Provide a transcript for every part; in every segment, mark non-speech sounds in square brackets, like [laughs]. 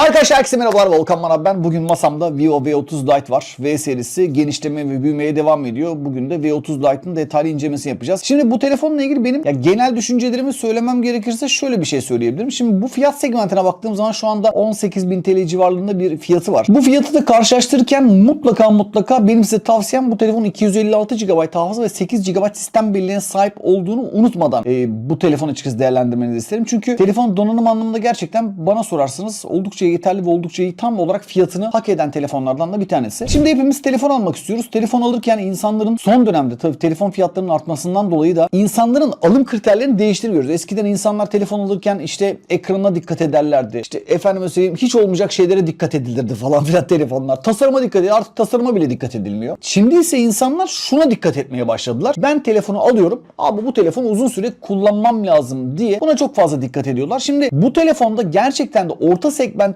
Arkadaşlar herkese merhabalar Volkan Manav ben. Bugün masamda Vivo V30 Lite var. V serisi genişleme ve büyümeye devam ediyor. Bugün de V30 Lite'ın detaylı incelemesini yapacağız. Şimdi bu telefonla ilgili benim ya genel düşüncelerimi söylemem gerekirse şöyle bir şey söyleyebilirim. Şimdi bu fiyat segmentine baktığım zaman şu anda 18.000 TL civarlarında bir fiyatı var. Bu fiyatı da karşılaştırırken mutlaka mutlaka benim size tavsiyem bu telefonun 256 GB hafıza ve 8 GB sistem birliğine sahip olduğunu unutmadan e, bu telefonu açıkçası değerlendirmenizi isterim. Çünkü telefon donanım anlamında gerçekten bana sorarsanız oldukça yeterli ve oldukça iyi tam olarak fiyatını hak eden telefonlardan da bir tanesi. Şimdi hepimiz telefon almak istiyoruz. Telefon alırken insanların son dönemde tabii telefon fiyatlarının artmasından dolayı da insanların alım kriterlerini değiştiriyoruz. Eskiden insanlar telefon alırken işte ekranına dikkat ederlerdi. İşte efendim söyleyeyim hiç olmayacak şeylere dikkat edilirdi falan [laughs] filan telefonlar. Tasarıma dikkat edilir. Artık tasarıma bile dikkat edilmiyor. Şimdi ise insanlar şuna dikkat etmeye başladılar. Ben telefonu alıyorum. Abi bu telefonu uzun süre kullanmam lazım diye buna çok fazla dikkat ediyorlar. Şimdi bu telefonda gerçekten de orta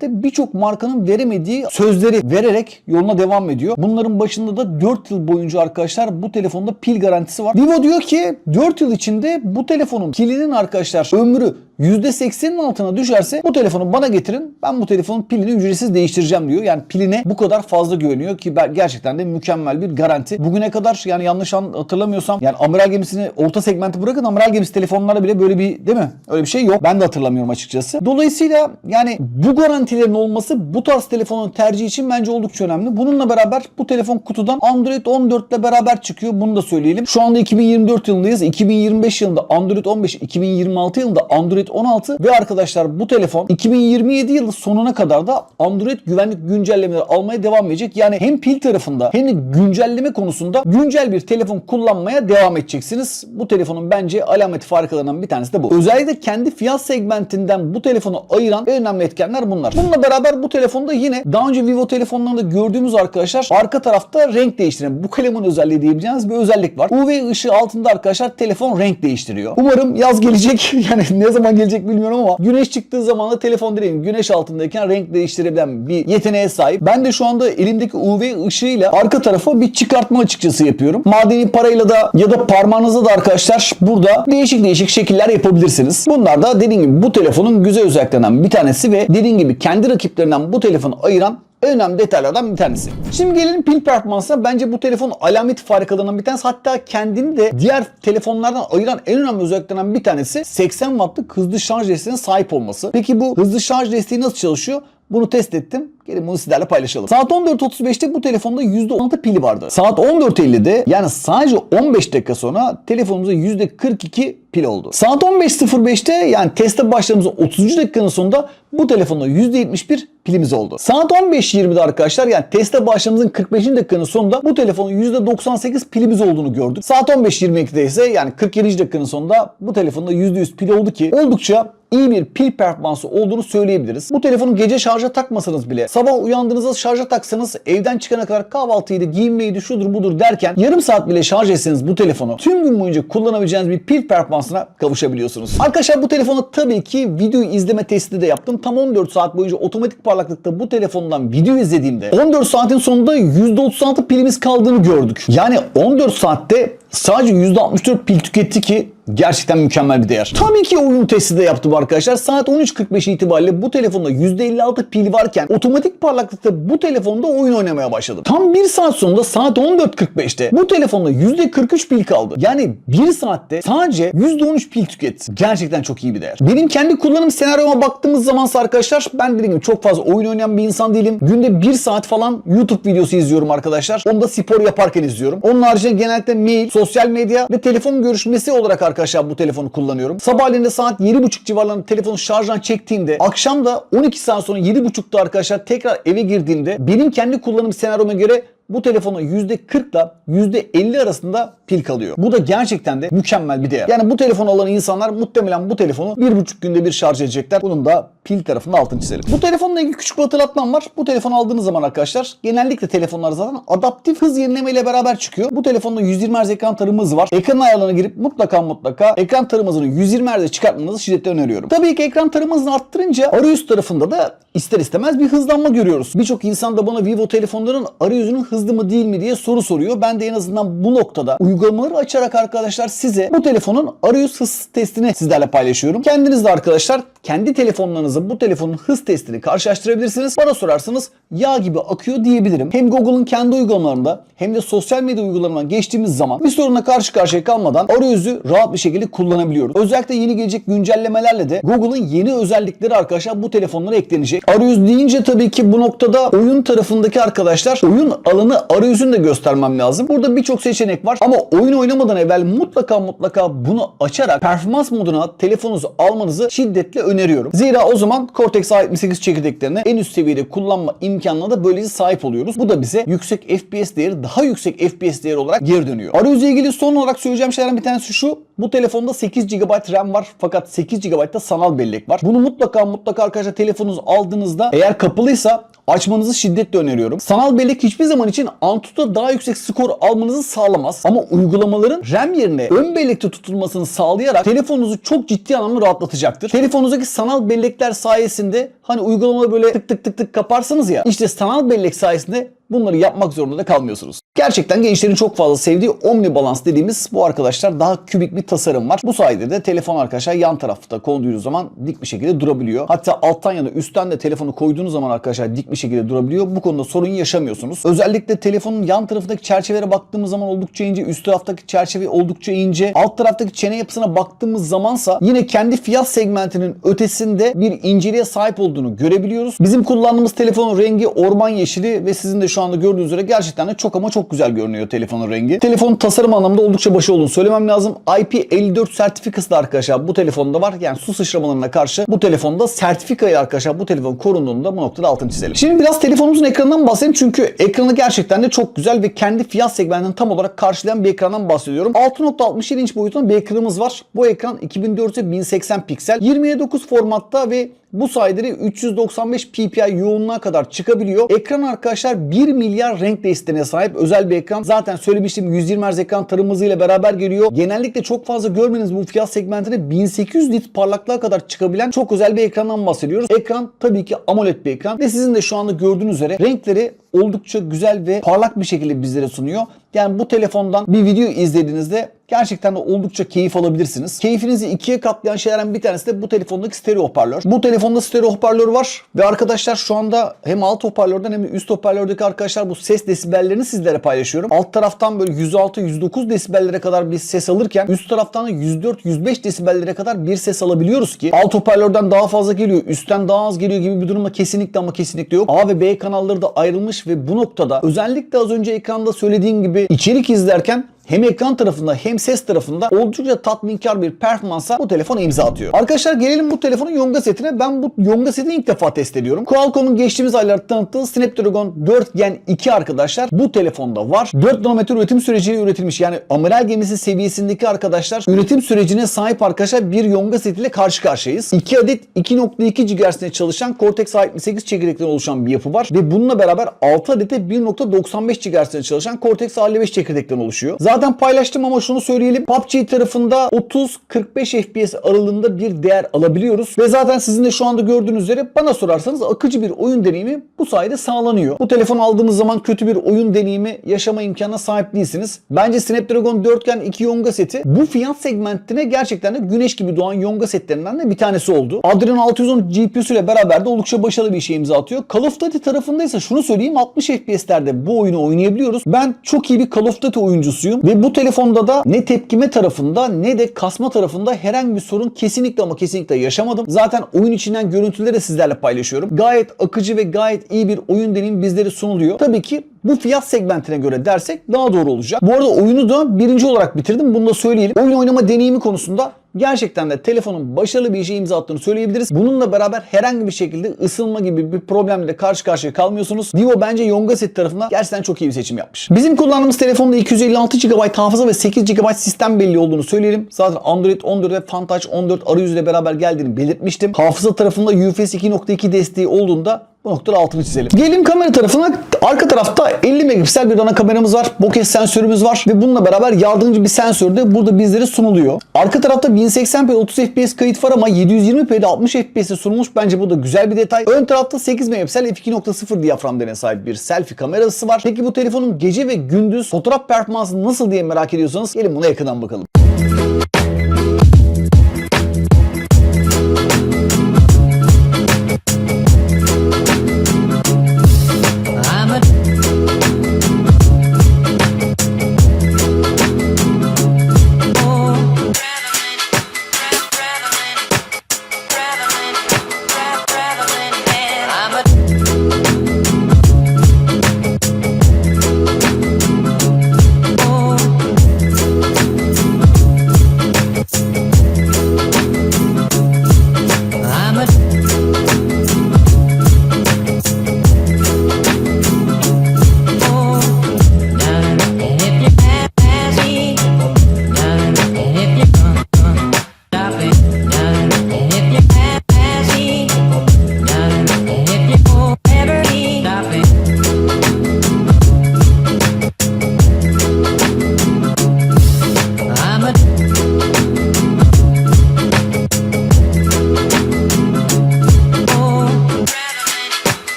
segmentte birçok markanın veremediği sözleri vererek yoluna devam ediyor. Bunların başında da 4 yıl boyunca arkadaşlar bu telefonda pil garantisi var. Vivo diyor ki 4 yıl içinde bu telefonun pilinin arkadaşlar ömrü %80'in altına düşerse bu telefonu bana getirin. Ben bu telefonun pilini ücretsiz değiştireceğim diyor. Yani piline bu kadar fazla güveniyor ki gerçekten de mükemmel bir garanti. Bugüne kadar yani yanlış an- hatırlamıyorsam yani amiral gemisini orta segmenti bırakın amiral gemisi telefonlara bile böyle bir değil mi? Öyle bir şey yok. Ben de hatırlamıyorum açıkçası. Dolayısıyla yani bu garantilerin olması bu tarz telefonun tercihi için bence oldukça önemli. Bununla beraber bu telefon kutudan Android 14 ile beraber çıkıyor. Bunu da söyleyelim. Şu anda 2024 yılındayız. 2025 yılında Android 15, 2026 yılında Android 16 ve arkadaşlar bu telefon 2027 yılı sonuna kadar da Android güvenlik güncellemeleri almaya devam edecek. Yani hem pil tarafında hem de güncelleme konusunda güncel bir telefon kullanmaya devam edeceksiniz. Bu telefonun bence alamet farklarından bir tanesi de bu. Özellikle kendi fiyat segmentinden bu telefonu ayıran en önemli etkenler bunlar. Bununla beraber bu telefonda yine daha önce Vivo telefonlarında gördüğümüz arkadaşlar arka tarafta renk değiştiren bu kalemin özelliği diyebileceğiniz bir özellik var. UV ışığı altında arkadaşlar telefon renk değiştiriyor. Umarım yaz gelecek. [laughs] Yani ne zaman gelecek bilmiyorum ama güneş çıktığı zaman da telefon dediğim güneş altındayken renk değiştirebilen bir yeteneğe sahip. Ben de şu anda elimdeki UV ışığıyla arka tarafa bir çıkartma açıkçası yapıyorum. Madeni parayla da ya da parmağınızla da arkadaşlar burada değişik değişik şekiller yapabilirsiniz. Bunlar da dediğim gibi bu telefonun güzel özelliklerinden bir tanesi ve dediğim gibi kendi rakiplerinden bu telefonu ayıran en önemli detaylardan bir tanesi. Şimdi gelelim pil performansına. Bence bu telefon alamet farikalarından bir tanesi. Hatta kendini de diğer telefonlardan ayıran en önemli özelliklerinden bir tanesi 80 wattlık hızlı şarj desteğine sahip olması. Peki bu hızlı şarj desteği nasıl çalışıyor? Bunu test ettim. Gelin bunu sizlerle paylaşalım. Saat 14.35'te bu telefonda %16 pili vardı. Saat 14.50'de yani sadece 15 dakika sonra telefonumuzda %42 pil oldu. Saat 15.05'te yani teste başladığımız 30. dakikanın sonunda bu telefonda %71 pilimiz oldu. Saat 15.20'de arkadaşlar yani teste başladığımızın 45. dakikanın sonunda bu telefonun %98 pilimiz olduğunu gördük. Saat 15.22'de ise yani 47. dakikanın sonunda bu telefonda %100 pil oldu ki oldukça iyi bir pil performansı olduğunu söyleyebiliriz. Bu telefonu gece şarja takmasanız bile sabah uyandığınızda şarja taksanız evden çıkana kadar kahvaltıydı, giyinmeydi, şudur budur derken yarım saat bile şarj etseniz bu telefonu tüm gün boyunca kullanabileceğiniz bir pil performansına kavuşabiliyorsunuz. Arkadaşlar bu telefonu tabii ki video izleme testi de yaptım. Tam 14 saat boyunca otomatik parlaklıkta bu telefondan video izlediğimde 14 saatin sonunda %36 pilimiz kaldığını gördük. Yani 14 saatte sadece %64 pil tüketti ki gerçekten mükemmel bir değer. Tabii ki oyun testi de yaptım arkadaşlar. Saat 13.45 itibariyle bu telefonda %56 pil varken otomatik parlaklıkta bu telefonda oyun oynamaya başladım. Tam 1 saat sonunda saat 14.45'te bu telefonda %43 pil kaldı. Yani 1 saatte sadece %13 pil tüketti. Gerçekten çok iyi bir değer. Benim kendi kullanım senaryoma baktığımız zaman arkadaşlar ben dediğim gibi çok fazla oyun oynayan bir insan değilim. Günde 1 saat falan YouTube videosu izliyorum arkadaşlar. Onu da spor yaparken izliyorum. Onun haricinde genellikle mail, sosyal medya ve telefon görüşmesi olarak arkadaşlar bu telefonu kullanıyorum. Sabahleyin de saat 7.30 civarlarında telefonu şarjdan çektiğimde akşam da 12 saat sonra 7.30'da arkadaşlar tekrar eve girdiğimde benim kendi kullanım senaryoma göre bu telefona %40 ile %50 arasında pil kalıyor. Bu da gerçekten de mükemmel bir değer. Yani bu telefonu alan insanlar muhtemelen bu telefonu bir buçuk günde bir şarj edecekler. Bunun da pil tarafında altını çizelim. Bu telefonla ilgili küçük bir hatırlatmam var. Bu telefonu aldığınız zaman arkadaşlar genellikle telefonlar zaten adaptif hız yenileme ile beraber çıkıyor. Bu telefonda 120 Hz ekran tarımı var. Ekran ayarlarına girip mutlaka mutlaka ekran tarım hızını 120 Hz'e çıkartmanızı şiddetle öneriyorum. Tabii ki ekran tarım hızını arttırınca arayüz tarafında da ister istemez bir hızlanma görüyoruz. Birçok insan da bana Vivo telefonların arayüzünün hızlı mı değil mi diye soru soruyor. Ben de en azından bu noktada uygulamaları açarak arkadaşlar size bu telefonun arayüz hız testini sizlerle paylaşıyorum. Kendiniz de arkadaşlar kendi telefonlarınızı bu telefonun hız testini karşılaştırabilirsiniz. Bana sorarsanız yağ gibi akıyor diyebilirim. Hem Google'ın kendi uygulamalarında hem de sosyal medya uygulamalarına geçtiğimiz zaman bir sorunla karşı karşıya kalmadan arayüzü rahat bir şekilde kullanabiliyoruz. Özellikle yeni gelecek güncellemelerle de Google'ın yeni özellikleri arkadaşlar bu telefonlara eklenecek. Arayüz deyince tabii ki bu noktada oyun tarafındaki arkadaşlar oyun alanı arayüzünü de göstermem lazım. Burada birçok seçenek var ama oyun oynamadan evvel mutlaka mutlaka bunu açarak performans moduna telefonunuzu almanızı şiddetle öneriyorum. Zira o zaman Cortex A78 çekirdeklerini en üst seviyede kullanma imkanına da böylece sahip oluyoruz. Bu da bize yüksek FPS değeri, daha yüksek FPS değeri olarak geri dönüyor. Arayüzle ilgili son olarak söyleyeceğim şeylerden bir tanesi şu. Bu telefonda 8 GB RAM var fakat 8 GB da sanal bellek var. Bunu mutlaka mutlaka arkadaşlar telefonunuzu aldığınızda eğer kapalıysa açmanızı şiddetle öneriyorum. Sanal bellek hiçbir zaman için Antutu'da daha yüksek skor almanızı sağlamaz. Ama uygulamaların RAM yerine ön bellekte tutulmasını sağlayarak telefonunuzu çok ciddi anlamda rahatlatacaktır. Telefonunuzdaki sanal bellekler sayesinde hani uygulamaları böyle tık tık tık tık kaparsınız ya işte sanal bellek sayesinde bunları yapmak zorunda da kalmıyorsunuz. Gerçekten gençlerin çok fazla sevdiği Omni Balance dediğimiz bu arkadaşlar daha kübik bir tasarım var. Bu sayede de telefon arkadaşlar yan tarafta konduğunuz zaman dik bir şekilde durabiliyor. Hatta alttan ya da üstten de telefonu koyduğunuz zaman arkadaşlar dik bir şekilde durabiliyor. Bu konuda sorun yaşamıyorsunuz. Özellikle telefonun yan tarafındaki çerçevelere baktığımız zaman oldukça ince, üst taraftaki çerçeve oldukça ince. Alt taraftaki çene yapısına baktığımız zamansa yine kendi fiyat segmentinin ötesinde bir inceliğe sahip olduğunu görebiliyoruz. Bizim kullandığımız telefonun rengi orman yeşili ve sizin de şu anda gördüğünüz üzere gerçekten de çok ama çok güzel görünüyor telefonun rengi. Telefonun tasarım anlamında oldukça başarılı olduğunu söylemem lazım. IP54 sertifikası da arkadaşlar bu telefonda var. Yani su sıçramalarına karşı bu telefonda sertifikayı arkadaşlar bu telefon korunduğunu da bu noktada altını çizelim. Şimdi biraz telefonumuzun ekranından bahsedelim çünkü ekranı gerçekten de çok güzel ve kendi fiyat segmentini tam olarak karşılayan bir ekrandan bahsediyorum. 6.67 inç boyutunda bir ekranımız var. Bu ekran 2400'e 1080 piksel. 27.9 formatta ve bu sayede 395 ppi yoğunluğa kadar çıkabiliyor. Ekran arkadaşlar 1 milyar renk desteğine sahip özel bir ekran. Zaten söylemiştim 120 Hz ekran tarım beraber geliyor. Genellikle çok fazla görmeniz bu fiyat segmentine 1800 nit parlaklığa kadar çıkabilen çok özel bir ekrandan bahsediyoruz. Ekran tabii ki AMOLED bir ekran ve sizin de şu anda gördüğünüz üzere renkleri oldukça güzel ve parlak bir şekilde bizlere sunuyor. Yani bu telefondan bir video izlediğinizde gerçekten de oldukça keyif alabilirsiniz. Keyfinizi ikiye katlayan şeylerden bir tanesi de bu telefondaki stereo hoparlör. Bu telefonda stereo hoparlör var ve arkadaşlar şu anda hem alt hoparlörden hem de üst hoparlördeki arkadaşlar bu ses desibellerini sizlere paylaşıyorum. Alt taraftan böyle 106-109 desibellere kadar bir ses alırken üst taraftan da 104-105 desibellere kadar bir ses alabiliyoruz ki alt hoparlörden daha fazla geliyor, üstten daha az geliyor gibi bir durumda kesinlikle ama kesinlikle yok. A ve B kanalları da ayrılmış ve bu noktada özellikle az önce ekranda söylediğim gibi içerik izlerken hem ekran tarafında hem ses tarafında oldukça tatminkar bir performansa bu telefon imza atıyor. Arkadaşlar gelelim bu telefonun Yonga setine. Ben bu Yonga setini ilk defa test ediyorum. Qualcomm'un geçtiğimiz aylarda tanıttığı Snapdragon 4 Gen 2 arkadaşlar bu telefonda var. 4 nanometre üretim süreciyle üretilmiş. Yani amiral gemisi seviyesindeki arkadaşlar üretim sürecine sahip arkadaşlar bir Yonga setiyle karşı karşıyayız. 2 adet 2.2 GHz'de çalışan Cortex A78 çekirdekten oluşan bir yapı var. Ve bununla beraber 6 adet de 1.95 GHz'de çalışan Cortex A55 çekirdekten oluşuyor. Zaten Zaten paylaştım ama şunu söyleyelim. PUBG tarafında 30-45 FPS aralığında bir değer alabiliyoruz. Ve zaten sizin de şu anda gördüğünüz üzere bana sorarsanız akıcı bir oyun deneyimi bu sayede sağlanıyor. Bu telefon aldığınız zaman kötü bir oyun deneyimi yaşama imkanına sahip değilsiniz. Bence Snapdragon 4 Gen 2 Yonga seti bu fiyat segmentine gerçekten de güneş gibi doğan Yonga setlerinden de bir tanesi oldu. Adreno 610 GPU'su ile beraber de oldukça başarılı bir şey imza atıyor. Call of Duty tarafında şunu söyleyeyim 60 FPS'lerde bu oyunu oynayabiliyoruz. Ben çok iyi bir Call of Duty oyuncusuyum ve bu telefonda da ne tepkime tarafında ne de kasma tarafında herhangi bir sorun kesinlikle ama kesinlikle yaşamadım. Zaten oyun içinden görüntüleri de sizlerle paylaşıyorum. Gayet akıcı ve gayet iyi bir oyun deneyimi bizlere sunuluyor. Tabii ki bu fiyat segmentine göre dersek daha doğru olacak. Bu arada oyunu da birinci olarak bitirdim. Bunu da söyleyelim. Oyun oynama deneyimi konusunda gerçekten de telefonun başarılı bir işe imza attığını söyleyebiliriz. Bununla beraber herhangi bir şekilde ısınma gibi bir problemle karşı karşıya kalmıyorsunuz. Vivo bence Yonga set tarafından gerçekten çok iyi bir seçim yapmış. Bizim kullandığımız telefonda 256 GB hafıza ve 8 GB sistem belli olduğunu söyleyelim. Zaten Android 14 ve Fantouch 14 arayüzüyle beraber geldiğini belirtmiştim. Hafıza tarafında UFS 2.2 desteği olduğunda bu noktada altını çizelim. Gelelim kamera tarafına. Arka tarafta 50 megapiksel bir ana kameramız var. Bokeh sensörümüz var ve bununla beraber yardımcı bir sensör de burada bizlere sunuluyor. Arka tarafta 1080p 30 fps kayıt var ama 720p'de 60 fps'e sunulmuş. Bence bu da güzel bir detay. Ön tarafta 8 megapiksel f2.0 diyafram değerine sahip bir selfie kamerası var. Peki bu telefonun gece ve gündüz fotoğraf performansı nasıl diye merak ediyorsanız gelin buna yakından bakalım.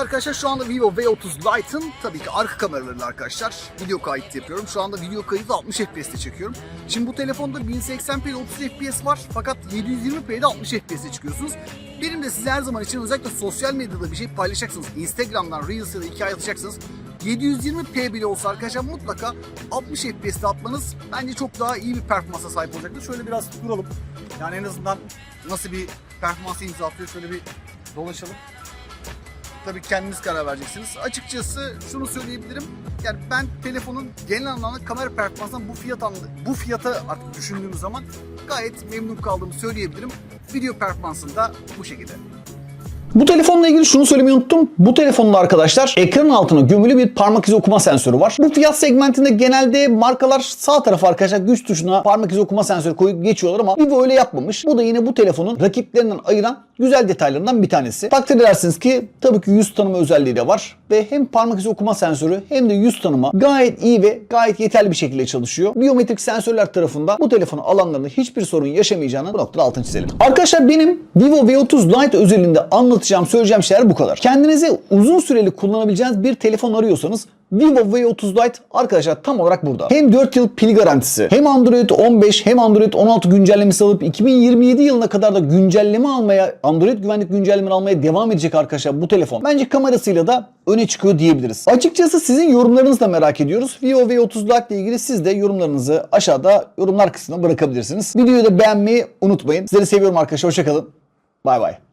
Arkadaşlar şu anda Vivo V30 Lite'ın tabii ki arka kameralarıyla arkadaşlar video kayıt yapıyorum. Şu anda video kaydı 60 FPS'te çekiyorum. Şimdi bu telefonda 1080p'de 30 FPS var fakat 720p'de 60 FPS'te çıkıyorsunuz. Benim de size her zaman için özellikle sosyal medyada bir şey paylaşacaksınız. Instagram'dan Reels ya da hikaye atacaksınız. 720p bile olsa arkadaşlar mutlaka 60 FPS'te atmanız bence çok daha iyi bir performansa sahip olacaktır. Şöyle biraz duralım. Yani en azından nasıl bir performansı imza atıyor şöyle bir dolaşalım. Tabii kendiniz karar vereceksiniz. Açıkçası şunu söyleyebilirim. Yani ben telefonun genel anlamda kamera performansından bu fiyat bu fiyata artık düşündüğüm zaman gayet memnun kaldığımı söyleyebilirim. Video performansında bu şekilde. Bu telefonla ilgili şunu söylemeyi unuttum. Bu telefonda arkadaşlar ekranın altına gömülü bir parmak izi okuma sensörü var. Bu fiyat segmentinde genelde markalar sağ tarafa arkadaşlar güç tuşuna parmak izi okuma sensörü koyup geçiyorlar ama Vivo öyle yapmamış. Bu da yine bu telefonun rakiplerinden ayıran güzel detaylarından bir tanesi. Takdir edersiniz ki tabii ki yüz tanıma özelliği de var ve hem parmak izi okuma sensörü hem de yüz tanıma gayet iyi ve gayet yeterli bir şekilde çalışıyor. Biyometrik sensörler tarafından bu telefonu alanlarında hiçbir sorun yaşamayacağını bu noktada altını çizelim. Arkadaşlar benim Vivo V30 Lite özelinde anlatacağım, söyleyeceğim şeyler bu kadar. Kendinize uzun süreli kullanabileceğiniz bir telefon arıyorsanız Vivo V30 Lite arkadaşlar tam olarak burada. Hem 4 yıl pil garantisi, hem Android 15 hem Android 16 güncellemesi alıp 2027 yılına kadar da güncelleme almaya, Android güvenlik güncellemeleri almaya devam edecek arkadaşlar bu telefon. Bence kamerasıyla da öne çıkıyor diyebiliriz. Açıkçası sizin yorumlarınızı da merak ediyoruz. Vivo V30 Lite ile ilgili siz de yorumlarınızı aşağıda yorumlar kısmına bırakabilirsiniz. Videoyu da beğenmeyi unutmayın. Sizleri seviyorum arkadaşlar. Hoşçakalın. Bay bay.